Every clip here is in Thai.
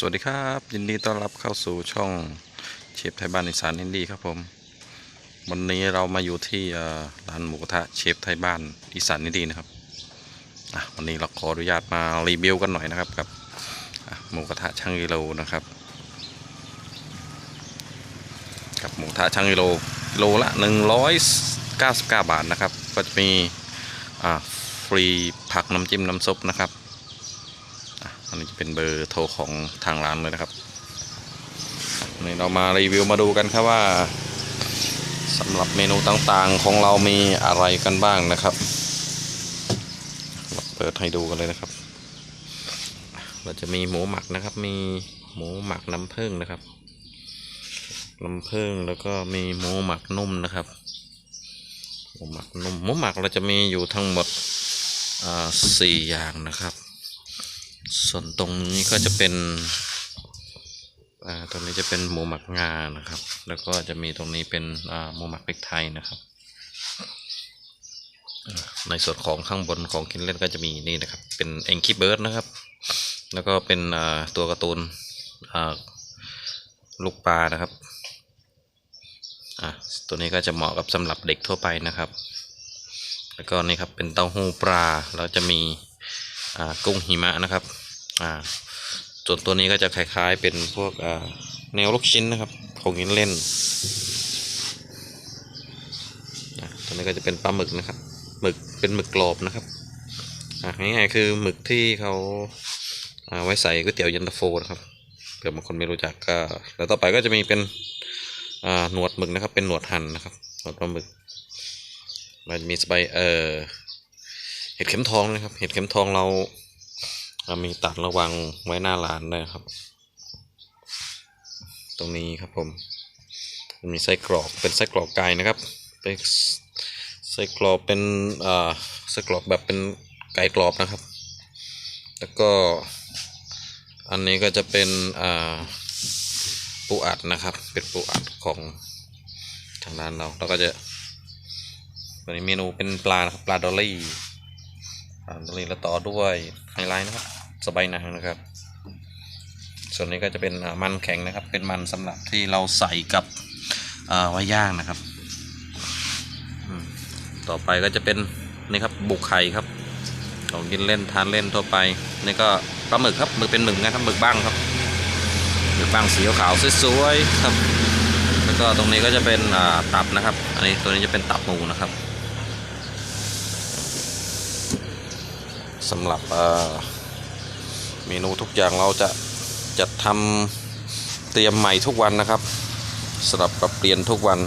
สวัสดีครับ ยินดีต้อนรับเข้าสู่ช่องเชฟไทยบ้านอีสานอินดี้ครับผม วันนี้เรามาอยู่ที่ร้านหมูกระทะเชฟไทยบ้านอีสานอินดี้นะครับวันนี้เราขออนุญาตมารีวิวกันหน่อยนะครับกับหมูกระทะช่างกิโลนะครับ กับหมูกระทะช่างกิโลกิโลละ199 บาทนะครับ ก็จะมีฟรีผักน้ำจิ้มน้ำซุปนะครับ อันนี้จะเป็นเบอร์โทรของทางร้านเลยนะครับนี่เรามารีวิวมาดูกันครับว่าสำหรับเมนูต่างๆของเรามีอะไรกันบ้างนะครับเปิดให้ดูกันเลยนะครับ เราจะมีหมูหมักนะครับ มีหมูหมักน้ำผึ้งนะครับน้ำผึ้งแล้วก็มีหมูหมักนุ่มนะครับ หมูหมักนุ่มหมูหมักเราจะมีอยู่ทั้งหมดสี่อย่างนะครับ ส่วนตรงนี้ก็จะเป็นตรงนี้จะเป็นหมูหมักงานะครับ แล้วก็จะมีตรงนี้เป็นหมูหมักพริกไทยนะครับ ในส่วนของข้างบนของกินเล่นก็จะมีนี่นะครับ เป็นเอ็งคิเบิร์ดนะครับ แล้วก็เป็นตัวการ์ตูนลูกปลานะครับ ตัวนี้ก็จะเหมาะกับสำหรับเด็กทั่วไปนะครับ แล้วก็นี่ครับเป็นเต้าหู้ปลา แล้วจะมี กุ้งหิมะนะครับส่วนตัวนี้ก็จะคล้ายๆเป็นพวกแนวลูกชิ้นนะครับของกินเล่นตัวนี้ก็จะเป็นปลาหมึกนะครับหมึกเป็นหมึกกรอบนะครับง่ายๆคือหมึกที่เขาาไว้ใส่ก๋วยเตี๋ยวเย็นตาโฟนะครับเผื่อบางคนไม่รู้จักก็แล้วต่อไปก็จะมีเป็นหนวดหมึกนะครับ เป็นหนวดหั่นนะครับหนวดปลาหมึกเราจะมีสไปเออ เห็ดเข็มทองนะครับ เห็ดเข็มทองเราเรามีตัดระวังไว้หน้าร้านด้ครับ ตรงนี้ครับผมมีไส้กรอกเป็นไส้กรอกไก่นะครับเป็นไส้กรอกเป็นอ่าไส้กรอกแบบเป็นไก่กรอบนะครับ แล้วก็อันนี้ก็จะเป็นอ่าปูอัดนะครับ เป็นปูอัดของทางร้านเราแล้วก็จะตัวนี้เมนูเป็นปลานะครับปลาดอลลี่ ตาตรงนี้แล้วต่อด้วยไฮไลท์นะครับสบายหนังนะครับ ส่วนนี้ก็จะเป็นมันแข็งนะครับ เป็นมันสำหรับที่เราใส่กับอ่าไว้ย่างนะครับ ต่อไปก็จะเป็นนี่ครับบุกไข่ครับของกินเล่นทานเล่นทั่วไปนี่ก็ปลาหมึกครับหมึกเป็นหมึกนะครับหมึกบ้างครับหมึกบ้างสีขาวสวยๆครับแล้วก็ตรงนี้ก็จะเป็นตับนะครับ อันนี้ตัวนี้จะเป็นตับหมูนะครับ สำหรับเมนูทุกอย่างเราจะจัดทำเตรียมใหม่ทุกวันนะครับสำหรับปรับเปลี่ยนทุกวัน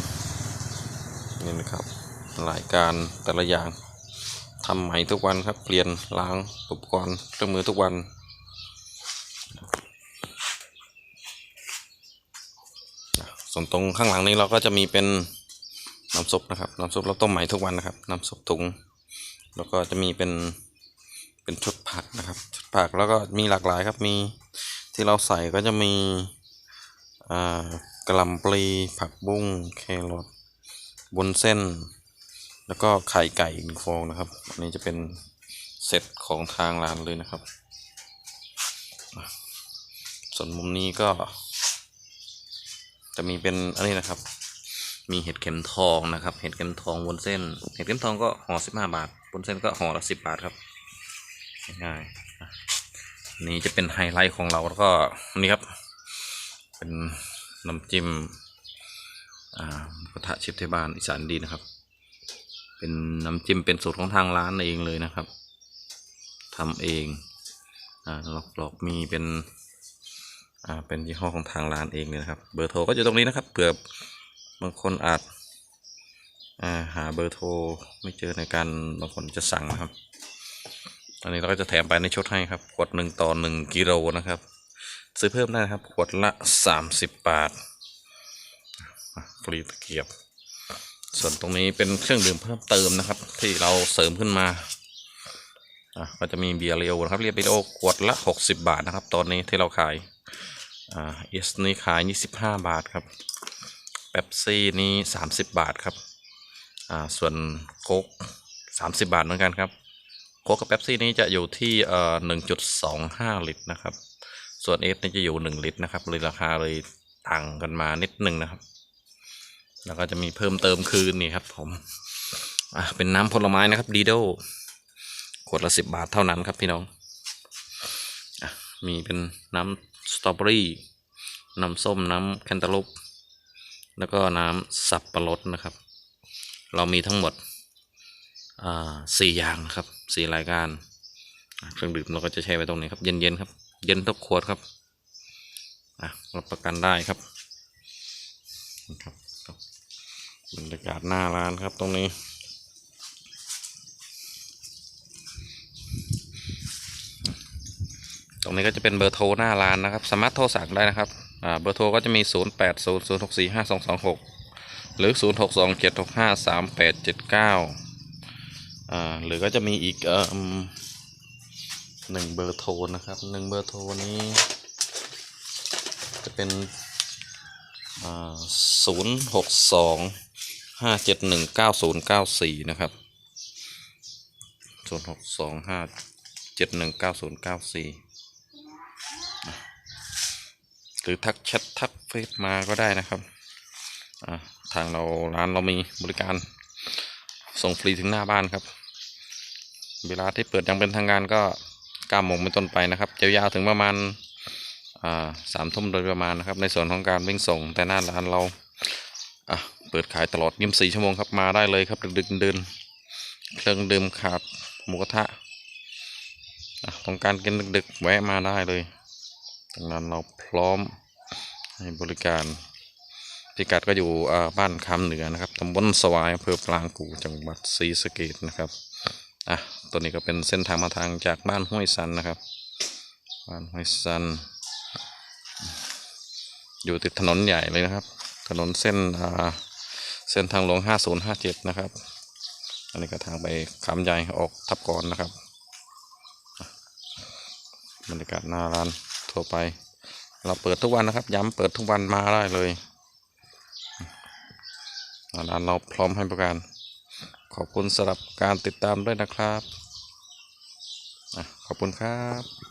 นี่นะครับรายการแต่ละอย่างทำใหม่ทุกวันครับ เปลี่ยนล้างอุปกรณ์เครื่องมือทุกวันส่วนตรงข้างหลังนี้เราก็จะมีเป็นน้ำซุปนะครับน้ำซุปเราต้มใหม่ทุกวันนะครับน้ำซุปถุง แล้วก็จะมีเป็น เป็นชุดผักนะครับ ชุดผักแล้วก็มีหลากหลายครับมีที่เราใส่ก็จะมีกระหลำปลีผักบุ้งแครอทบนเส้น แล้วก็ไข่ไก่อีกหนึ่งฟองนะครับ อันนี้จะเป็นเซตของทางร้านเลยนะครับ ส่วนมุมนี้ก็ จะมีเป็นอันนี้นะครับ มีเห็ดเข็มทองนะครับ เห็ดเข็มทองบนเส้น เห็ดเข็มทองก็ห่อสิบห้าบาทบนเส้นก็ห่อละสิบบาทครับ ง่ายๆนี่จะเป็นไฮไลท์ของเราแล้วก็นี่ครับ เป็นน้ำจิ้มอ่ากระทะชิปที่บ้านอีสานดีนะครับ เป็นน้ำจิ้มเป็นสูตรของทางร้านเองเลยนะครับทำเองอ่าหลอกมีเป็นอ่าเป็นยี่ห้อของทางร้านเองเลยนะครับ เบอร์โทรก็อยู่ตรงนี้นะครับเผื่อบางคนอาจอาหาเบอร์โทรไม่เจอในการบางคนจะสั่งนะครับ อันนี้เราก็จะแถมไปในชุดให้ครับ ขวดหนึ่งต่อหนึ่งกิโลนะครับ ซื้อเพิ่มได้นะครับ ขวดละสามสิบบาทฟรีตะเกียบ ส่วนตรงนี้เป็นเครื่องดื่มเพิ่มเติมนะครับ ที่เราเสริมขึ้นมาอะก็จะมีเบียร์เรียวนะครับเรียบเรียวขวดละหกสิบบาทนะครับ ตอนนี้ที่เราขายอ่าเอสนี่ขายยี่สิบห้าบาทครับเป๊ปซี่นี่สามสิบบาทครับอ่าส่วนโค้กสามสิบบาทเหมือนกันครับ โค้กกับเป๊ปซี่นี้จะอยู่ที่เอ่อหนึ่งจุดสองห้าลิตรนะครับ ส่วนเอสนี่จะอยู่หนึ่งลิตรนะครับเลยราคาเลยต่างกันมานิดหนึ่งนะครับ แล้วก็จะมีเพิ่มเติมคือนี่ครับผมอะเป็นน้ำผลไม้นะครับดีโดขวดละสิบบาทเท่านั้นครับพี่น้องอะมีเป็นน้ำสตรอเบอรี่น้ำส้มน้ำแคนตาลูปแล้วก็น้ำสับปะรดนะครับ เรามีทั้งหมด สี่อย่างครับสี่รายการเครื่องดื่มเราก็จะใช้ไว้ตรงนี้ครับเย็นๆครับ เย็นทุกขวดครับรับประกันได้ครับครับบรรยากาศหน้าร้านครับตรงนี้ตรงนี้ก็จะเป็นเบอร์โทรหน้าร้านนะครับ สามารถโทรสั่งได้นะครับเบอร์โทรก็จะมี 0 8 0 0 6 4 5 2 2 6 หรือ 0 อ่าหรือก็จะมีอีกเอ่อหนึ่งเบอร์โทรนะครับหนึ่งเบอร์โทรนี้ จะเป็นอ่าศูนย์หกสองห้าเจ็ดหนึ่งเก้าศูนย์เก้าสี่นะครับศูนย์หกสองห้าเจ็ดหนึ่งเก้าศูนย์เก้าสี่หรือทักแชททักเฟซมาก็ได้นะครับทางเราร้านเรามีบริการส่งฟรีถึงหน้าบ้านครับ เวลาที่เปิดอยังเป็นทางการก็เก้าโมงเป็นต้นไปนะครับจะยาวถึงประมาณสามทุ่มโดยประมาณนะครับ ในส่วนของการวิ่งส่งแต่หน้าร้านเราเปิดขายตลอด24ชั่วโมงครับมาได้เลยครับดึกๆเดินเครื่องดื่มขาดหมูกระทะต้องการกินดึกๆแวะมาได้เลยดังนั้นเราพร้อมให้บริการพิกัดก็อยู่บ้านคำเหนือนะครับตำบลสวายอำเภอปรางกูจังหวัดศรีสะเกษนะครับ อะตัวนี้ก็เป็นเส้นทางมาทางจากบ้านห้วยสันนะครับ บ้านห้วยสัน อยู่ติดถนนใหญ่เลยนะครับ ถนนเส้นอ่าเส้นทางหลวง 5057 นะครับ อันนี้ก็ทางไปคำใหญ่ออกทับก่อนนะครับบรรยากาศหน้าร้านทั่วไป เราเปิดทุกวันนะครับ ย้ำเปิดทุกวันมาได้เลยร้านเราพร้อมให้บริการ ขอบคุณสำหรับการติดตามด้วยนะครับ ขอบคุณครับ